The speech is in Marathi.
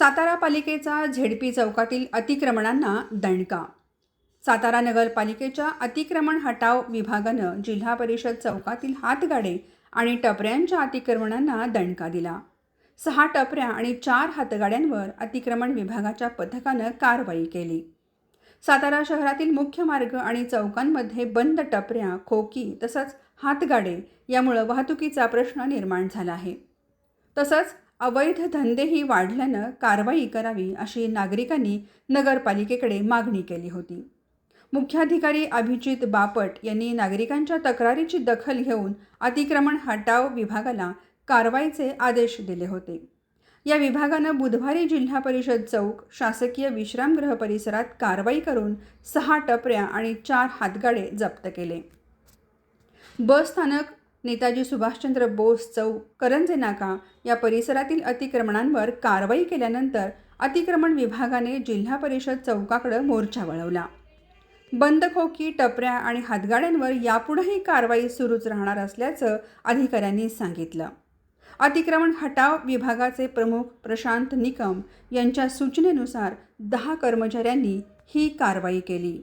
सातारा पालिकेचा झेडपी चौकातील अतिक्रमणांना दणका. सातारा नगरपालिकेच्या अतिक्रमण हटाव विभागानं जिल्हा परिषद चौकातील हातगाडे आणि टपऱ्यांच्या अतिक्रमणांना दणका दिला. सहा टपऱ्या आणि चार हातगाड्यांवर अतिक्रमण विभागाच्या पथकानं कारवाई केली. सातारा शहरातील मुख्य मार्ग आणि चौकांमध्ये बंद टपऱ्या खोकी तसंच हातगाडे यामुळं वाहतुकीचा प्रश्न निर्माण झाला आहे. तसंच अवैध धंदेही वाढल्यानं कारवाई करावी अशी नागरिकांनी नगरपालिकेकडे मागणी केली होती. मुख्याधिकारी अभिजित बापट यांनी नागरिकांच्या तक्रारीची दखल घेऊन अतिक्रमण हटाव विभागाला कारवाईचे आदेश दिले होते. या विभागानं बुधवारी जिल्हा परिषद चौक शासकीय विश्रामगृह परिसरात कारवाई करून सहा टपऱ्या आणि चार हातगाडे जप्त केले. बस स्थानक नेताजी सुभाषचंद्र बोस चौक करंजे नाका या परिसरातील अतिक्रमणांवर कारवाई केल्यानंतर अतिक्रमण विभागाने जिल्हा परिषद चौकाकडे मोर्चा वळवला. बंद खोकी टपऱ्या आणि हातगाड्यांवर यापुढेही कारवाई सुरूच राहणार असल्याचं अधिकाऱ्यांनी सांगितलं. अतिक्रमण हटाव विभागाचे प्रमुख प्रशांत निकम यांच्या सूचनेनुसार दहा कर्मचाऱ्यांनी ही कारवाई केली.